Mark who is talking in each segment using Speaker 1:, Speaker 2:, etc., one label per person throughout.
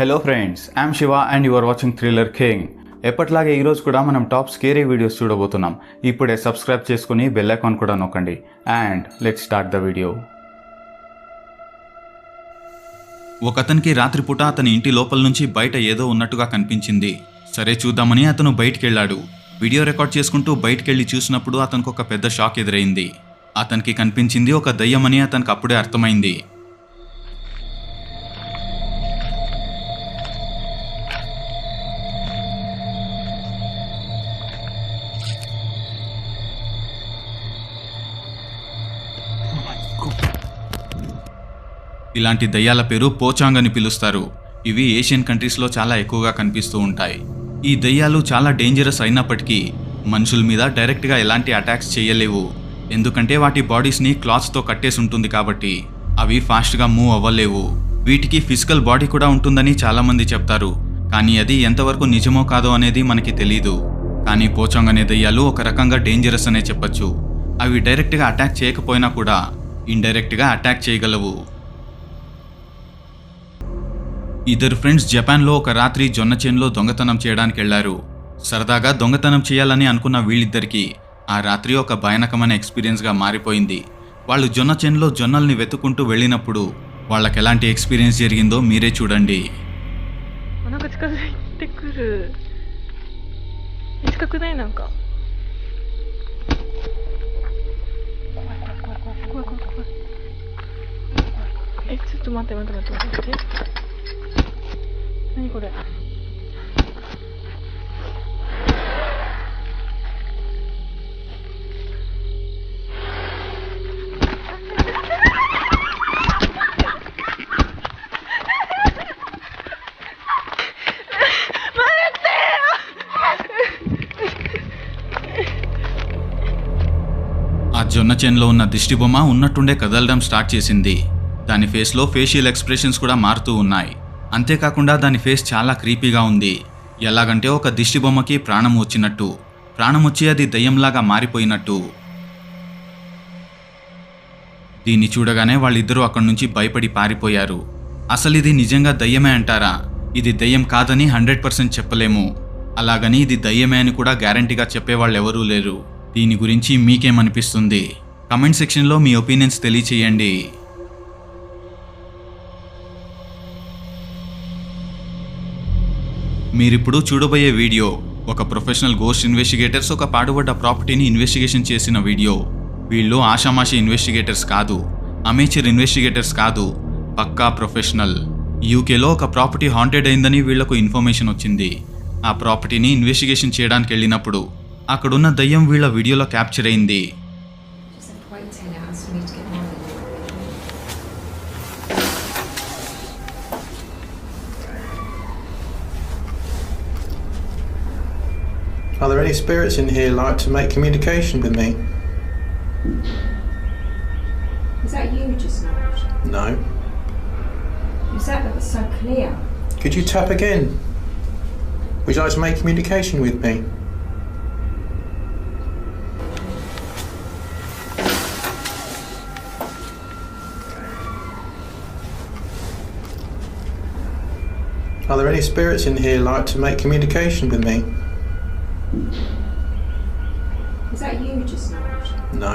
Speaker 1: Hello friends I'm Shiva and your watching thriller king ఎప్పట్లాగే ఈరోజు కూడా మనం టాప్ స్కేరీ వీడియోస్ చూడబోతున్నాం. ఇప్పుడే సబ్స్క్రైబ్ చేసుకుని బెల్ ఐకాన్ కూడా నొక్కండి. And let start the video
Speaker 2: ఒకతనికి రాత్రిపూట అతని ఇంటి లోపల నుంచి బయట ఏదో ఉన్నట్టుగా కనిపించింది. సరే చూద్దామని అతను బయటికెళ్ళాడు. వీడియో రికార్డ్ చేసుకుంటూ బయటికెళ్ళి చూసినప్పుడు అతనికి ఒక పెద్ద షాక్ ఎదురైంది. అతనికి కనిపించింది ఒక దయ్యమని అతనికి అప్పుడే అర్థమైంది. ఇలాంటి దయ్యాల పేరు పోచాంగ్ అని పిలుస్తారు. ఇవి ఏషియన్ కంట్రీస్లో చాలా ఎక్కువగా కనిపిస్తూ ఉంటాయి. ఈ దయ్యాలు చాలా డేంజరస్ అయినప్పటికీ మనుషుల మీద డైరెక్ట్గా ఎలాంటి అటాక్స్ చేయలేవు. ఎందుకంటే వాటి బాడీస్ని క్లాత్స్తో కట్టేసి ఉంటుంది కాబట్టి అవి ఫాస్ట్గా మూవ్ అవ్వలేవు. వీటికి ఫిజికల్ బాడీ కూడా ఉంటుందని చాలామంది చెప్తారు. కానీ అది ఎంతవరకు నిజమో కాదో అనేది మనకి తెలీదు. కానీ పోచాంగ్ అనే దయ్యాలు ఒక రకంగా డేంజరస్ అనే చెప్పొచ్చు. అవి డైరెక్ట్గా అటాక్ చేయకపోయినా కూడా ఇండైరెక్ట్గా అటాక్ చేయగలవు. ఇద్దరు ఫ్రెండ్స్ జపాన్లో ఒక రాత్రి జొన్న చేనులో దొంగతనం చేయడానికి వెళ్లారు సరదాగా దొంగతనం చేయాలని అనుకున్న వీళ్ళిద్దరికీ ఆ రాత్రి ఒక భయానకమైన ఎక్స్పీరియన్స్గా మారిపోయింది వాళ్ళు జొన్న చేనులో జొన్నల్ని వెతుకుంటూ వెళ్ళినప్పుడు వాళ్ళకి ఎలాంటి ఎక్స్పీరియన్స్ జరిగిందో మీరే చూడండి
Speaker 3: あなんか近づいてくる近くないなんか怖い怖い怖い怖い怖い怖い怖いえちょっと待って待って待って待って 何これ
Speaker 2: ఆ జొన్న చేనులో ఉన్న దిష్టి బొమ్మ ఉన్నట్టుండే కదలడం స్టార్ట్ చేసింది దాని ఫేస్లో ఫేషియల్ ఎక్స్ప్రెషన్స్ కూడా మారుతూ ఉన్నాయి అంతేకాకుండా దాని ఫేస్ చాలా క్రీపీగా ఉంది. ఎలాగంటే ఒక దిష్టిబొమ్మకి ప్రాణం వచ్చినట్టు. ప్రాణం వచ్చి అది దయ్యంలాగా మారిపోయినట్టు. దీన్ని చూడగానే వాళ్ళిద్దరూ అక్కడి నుంచి భయపడి పారిపోయారు. అసలు ఇది నిజంగా దయ్యమే అంటారా? ఇది దయ్యం కాదని హండ్రెడ్ పర్సెంట్ చెప్పలేము. అలాగని ఇది దయ్యమే అని కూడా గ్యారంటీగా చెప్పేవాళ్ళెవరూ లేరు. దీని గురించి మీకేమనిపిస్తుంది? కమెంట్ సెక్షన్లో మీ ఒపీనియన్స్ తెలియచేయండి. మీరిప్పుడు చూడబోయే వీడియో ఒక ప్రొఫెషనల్ గోస్ట్ ఇన్వెస్టిగేటర్స్ ఒక పాడుబడ్డ ప్రాపర్టీని ఇన్వెస్టిగేషన్ చేసిన వీడియో. వీళ్ళు ఆషామాషి ఇన్వెస్టిగేటర్స్ కాదు అమేచర్ ఇన్వెస్టిగేటర్స్ కాదు పక్కా ప్రొఫెషనల్. యూకేలో ఒక ప్రాపర్టీ హాంటెడ్ అయిందని వీళ్ళకు ఇన్ఫర్మేషన్ వచ్చింది. ఆ ప్రాపర్టీని ఇన్వెస్టిగేషన్ చేయడానికి వెళ్ళినప్పుడు అక్కడున్న దయ్యం వీళ్ళ వీడియోలో క్యాప్చర్ అయింది.
Speaker 4: Are there any spirits in here like to make communication with me?
Speaker 5: Is that you just now?
Speaker 4: No.
Speaker 5: Is that that was so clear?
Speaker 4: Could you tap again? Would you like to make communication with me? Are there any spirits in here like to make communication with me?
Speaker 5: Is that you just now?
Speaker 4: No.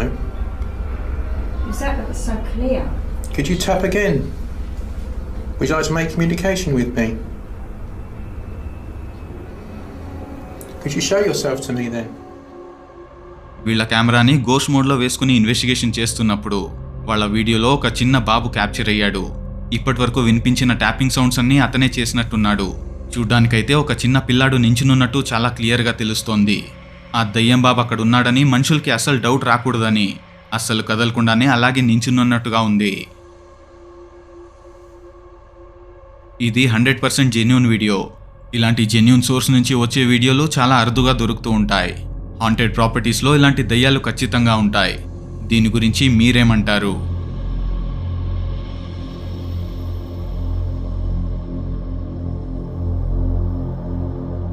Speaker 5: Is that that was so clear?
Speaker 4: Could you tap again? Would you like to make communication with me? Could you show yourself to me then?
Speaker 2: వీళ్ళ కెమెరాని ghost మోడ్లో వేసుకుని investigation చేస్తున్నప్పుడు వాళ్ళ వీడియోలో ఒక చిన్న బాబు capture అయ్యాడు ఇప్పటి వరకు వినిపించిన ట్యాపింగ్ సౌండ్స్ అన్నీ అతనే చేసినట్టున్నాడు చూడ్డానికైతే ఒక చిన్న పిల్లాడు నించునున్నట్టు చాలా క్లియర్గా తెలుస్తోంది. ఆ దయ్యం బాబు అక్కడ ఉన్నాడని మనుషులకి అసలు డౌట్ రాకూడదని అస్సలు కదలకుండానే అలాగే నించునున్నట్టుగా ఉంది. ఇది హండ్రెడ్ పర్సెంట్ జెన్యున్ వీడియో. ఇలాంటి జెన్యున్ సోర్స్ నుంచి వచ్చే వీడియోలు చాలా అరుదుగా దొరుకుతూ ఉంటాయి. హాంటెడ్ ప్రాపర్టీస్లో ఇలాంటి దయ్యాలు ఖచ్చితంగా ఉంటాయి. దీని గురించి మీరేమంటారు?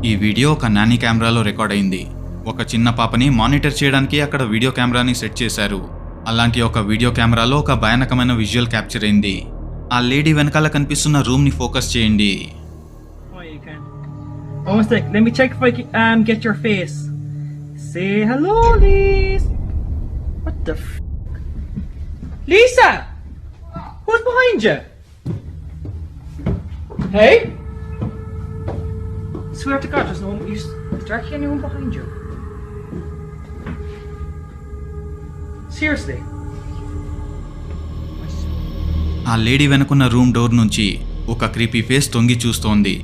Speaker 2: ఈ వీడియో ఒక నాని కెమెరాలో రికార్డ్ అయింది. ఒక చిన్న పాపని మానిటర్ చేయడానికి అక్కడ వీడియో కెమెరాని సెట్ చేశారు. అలాంటి ఒక వీడియో కెమెరాలో ఒక భయానకమైన విజువల్ క్యాప్చర్ అయింది. ఆ లేడీ వెనకాల కనిపిస్తున్న రూమ్ని ఫోకస్ చేయండి.
Speaker 3: Lisa! Who's behind you? Hey? Swear to God, there's no one. Is there actually anyone behind you? Seriously?
Speaker 2: ఆ లేడీ వెనుకున్న రూమ్ డోర్ నుంచి ఒక క్రీపీ ఫేస్ తొంగి చూస్తోంది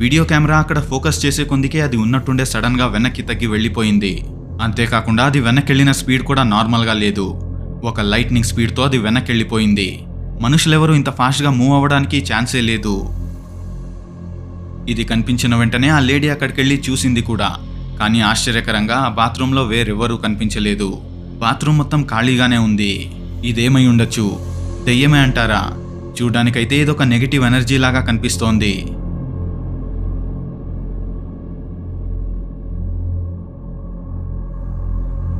Speaker 2: వీడియో కెమెరా అక్కడ ఫోకస్ చేసే కొందికే అది ఉన్నట్టుండే సడన్గా వెనక్కి తగ్గి వెళ్ళిపోయింది అంతేకాకుండా అది వెనక్కెళ్ళిన స్పీడ్ కూడా నార్మల్గా లేదు ఒక లైట్నింగ్ స్పీడ్తో అది వెనక్కెళ్ళిపోయింది మనుషులెవరూ ఇంత ఫాస్ట్గా మూవ్ అవ్వడానికి ఛాన్సే లేదు ఇది కనిపించిన వెంటనే ఆ లేడీ అక్కడికెళ్ళి చూసింది కూడా. కానీ ఆశ్చర్యకరంగా ఆ బాత్రూంలో వేరెవ్వరూ కనిపించలేదు. బాత్రూమ్ మొత్తం ఖాళీగానే ఉంది. ఇదేమై ఉండొచ్చు? దెయ్యమే అంటారా? చూడ్డానికైతే ఇదొక నెగిటివ్ ఎనర్జీ లాగా కనిపిస్తోంది.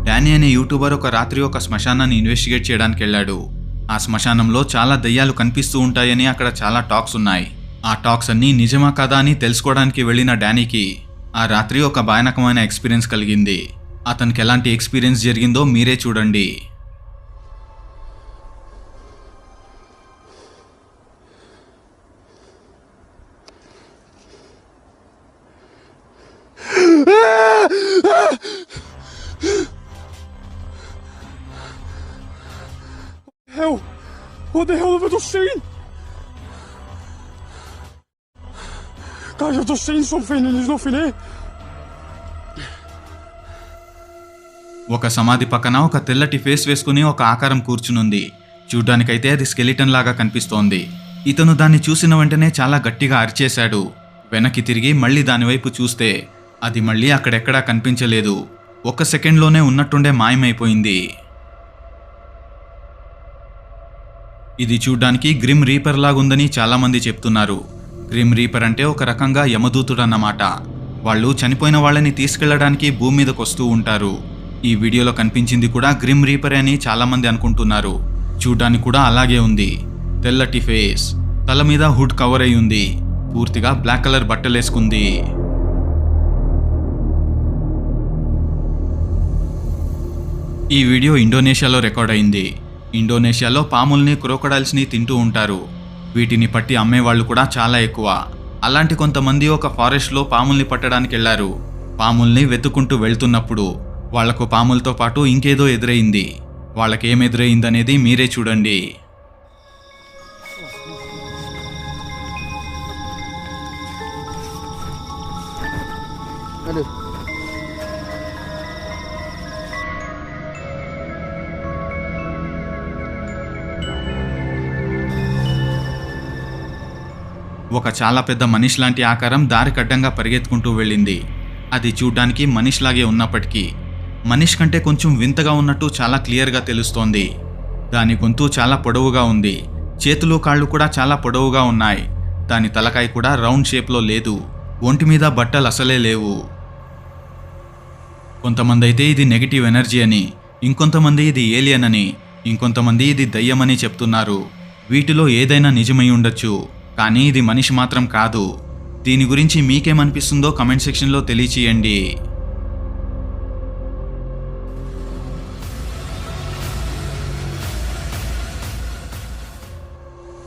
Speaker 2: డానీ అనే యూట్యూబర్ ఒక రాత్రి ఒక శ్మశానాన్ని ఇన్వెస్టిగేట్ చేయడానికి వెళ్ళాడు ఆ శ్మశానంలో చాలా దయ్యాలు కనిపిస్తూ ఉంటాయని అక్కడ చాలా టాక్స్ ఉన్నాయి. ఆ టాక్స్ అన్నీ నిజమా కాదా అని తెలుసుకోవడానికి వెళ్ళిన డానీకి ఆ రాత్రి ఒక భయానకమైన ఎక్స్పీరియన్స్ కలిగింది. అతనికి ఎలాంటి ఎక్స్పీరియన్స్ జరిగిందో మీరే చూడండి.
Speaker 6: Guys, I've just seen something and there's
Speaker 2: ఒక సమాధి పక్కన ఒక తెల్లటి ఫేస్ వేసుకుని ఒక ఆకారం కూర్చునుంది. చూడ్డానికైతే అది స్కెలిటన్ లాగా కనిపిస్తోంది. ఇతను దాన్ని చూసిన వెంటనే చాలా గట్టిగా అరిచేశాడు. వెనక్కి తిరిగి మళ్ళీ దానివైపు చూస్తే అది మళ్ళీ అక్కడెక్కడా కనిపించలేదు. ఒక సెకండ్లోనే ఉన్నట్టుండే మాయమైపోయింది. ఇది చూడ్డానికి గ్రిమ్ రీపర్ లాగుందని చాలామంది చెప్తున్నారు. గ్రిమ్ రీపర్ అంటే ఒక రకంగా యమదూతుడు అన్నమాట వాళ్ళు చనిపోయిన వాళ్ళని తీసుకెళ్ళడానికి భూమి మీదకు వస్తూ ఉంటారు. ఈ వీడియోలో కనిపించింది కూడా గ్రిమ్ రీపర్ అని చాలామంది అనుకుంటున్నారు. చూడ్డానికి కూడా అలాగే ఉంది. తెల్లటి ఫేస్. తల మీద హుడ్ కవర్ అయి ఉంది. పూర్తిగా బ్లాక్ కలర్ బట్టలేసుకుంది. ఈ వీడియో ఇండోనేషియాలో రికార్డ్ అయింది. ఇండోనేషియాలో పాముల్ని క్రోకడైల్స్ని తింటూ ఉంటారు. వీటిని పట్టి అమ్మేవాళ్ళు కూడా చాలా ఎక్కువ. అలాంటి కొంతమంది ఒక ఫారెస్ట్లో పాముల్ని పట్టడానికి వెళ్ళారు పాముల్ని వెతుకుంటూ వెళ్తున్నప్పుడు వాళ్ళకు పాములతో పాటు ఇంకేదో ఎదురైంది. వాళ్ళకేం ఎదురైందనేది మీరే చూడండి. ఒక చాలా పెద్ద మనిషి లాంటి ఆకారం దారికడ్డంగా పరిగెత్తుకుంటూ వెళ్ళింది. అది చూడ్డానికి మనిషిలాగే ఉన్నప్పటికీ మనిషి కంటే కొంచెం వింతగా ఉన్నట్టు చాలా క్లియర్గా తెలుస్తోంది. దాని గొంతు చాలా పొడవుగా ఉంది. చేతులు కాళ్ళు కూడా చాలా పొడవుగా ఉన్నాయి. దాని తలకాయ కూడా రౌండ్ షేప్లో లేదు. ఒంటి మీద బట్టలు అసలే లేవు. కొంతమంది అయితే ఇది నెగిటివ్ ఎనర్జీ అని ఇంకొంతమంది ఇది ఏలియన్ అని ఇంకొంతమంది ఇది దయ్యమని చెప్తున్నారు. వీటిలో ఏదైనా నిజమై ఉండొచ్చు. కానీ ఇది మనిషి మాత్రం కాదు. దీని గురించి మీకేమనిపిస్తుందో కమెంట్ సెక్షన్లో తెలియచేయండి.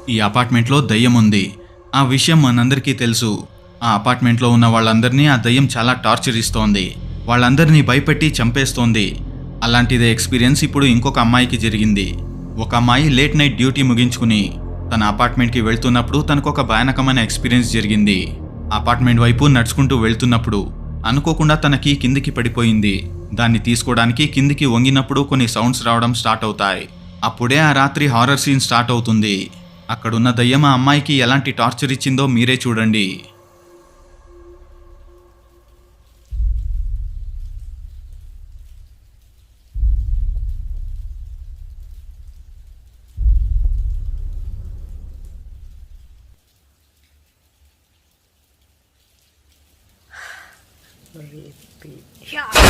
Speaker 2: ఈ అపార్ట్మెంట్లో దయ్యం ఉంది. ఆ విషయం మనందరికీ తెలుసు. ఆ అపార్ట్మెంట్లో ఉన్న వాళ్ళందరినీ ఆ దయ్యం చాలా టార్చర్ ఇస్తోంది. వాళ్ళందరినీ భయపెట్టి చంపేస్తోంది. అలాంటిదే ఎక్స్పీరియన్స్ ఇప్పుడు ఇంకొక అమ్మాయికి జరిగింది. ఒక అమ్మాయి లేట్ నైట్ డ్యూటీ ముగించుకుని తన అపార్ట్మెంట్కి వెళ్తున్నప్పుడు తనకు ఒక భయానకమైన ఎక్స్పీరియన్స్ జరిగింది. అపార్ట్మెంట్ వైపు నడుచుకుంటూ వెళ్తున్నప్పుడు అనుకోకుండా తనకి కిందికి పడిపోయింది. దాన్ని తీసుకోవడానికి కిందికి వంగినప్పుడు కొన్ని సౌండ్స్ రావడం స్టార్ట్ అవుతాయి. అప్పుడే ఆ రాత్రి హారర్ సీన్ స్టార్ట్ అవుతుంది. అక్కడున్న దయ్యం ఆ అమ్మాయికి ఎలాంటి టార్చర్ ఇచ్చిందో మీరే చూడండి. repeat. Yeah.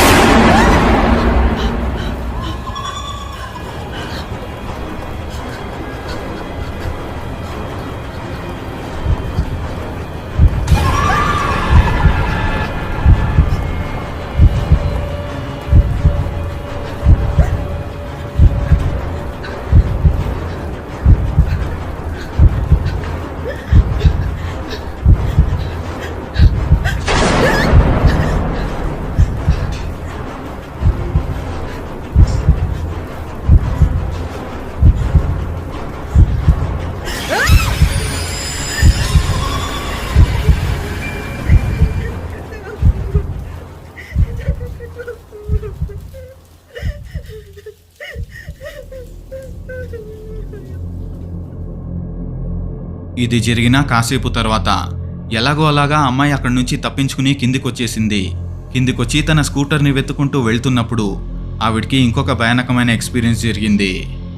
Speaker 2: ఇది జరిగిన కాసేపు తర్వాత ఎలాగో అలాగా అమ్మాయి అక్కడి నుంచి తప్పించుకుని కిందికొచ్చేసింది. కిందికొచ్చి తన స్కూటర్ని వెతుకుంటూ వెళ్తున్నప్పుడు ఆవిడికి ఇంకొక భయానకమైన ఎక్స్పీరియన్స్ జరిగింది.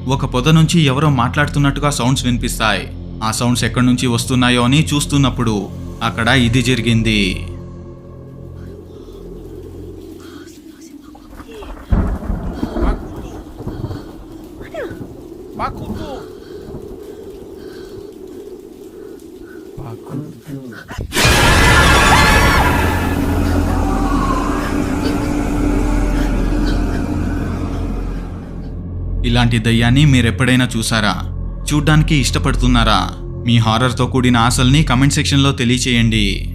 Speaker 2: ఒక పొద నుంచి ఎవరో మాట్లాడుతున్నట్టుగా సౌండ్స్ వినిపిస్తాయి. ఆ సౌండ్స్ ఎక్కడి నుంచి వస్తున్నాయో అని చూస్తున్నప్పుడు అక్కడ ఇది జరిగింది. ఇలాంటి దయ్యాన్ని మీరెప్పుడైనా చూసారా? చూడ్డానికి ఇష్టపడుతున్నారా? మీ హారర్తో కూడిన ఆశల్ని కమెంట్ సెక్షన్లో తెలియచేయండి.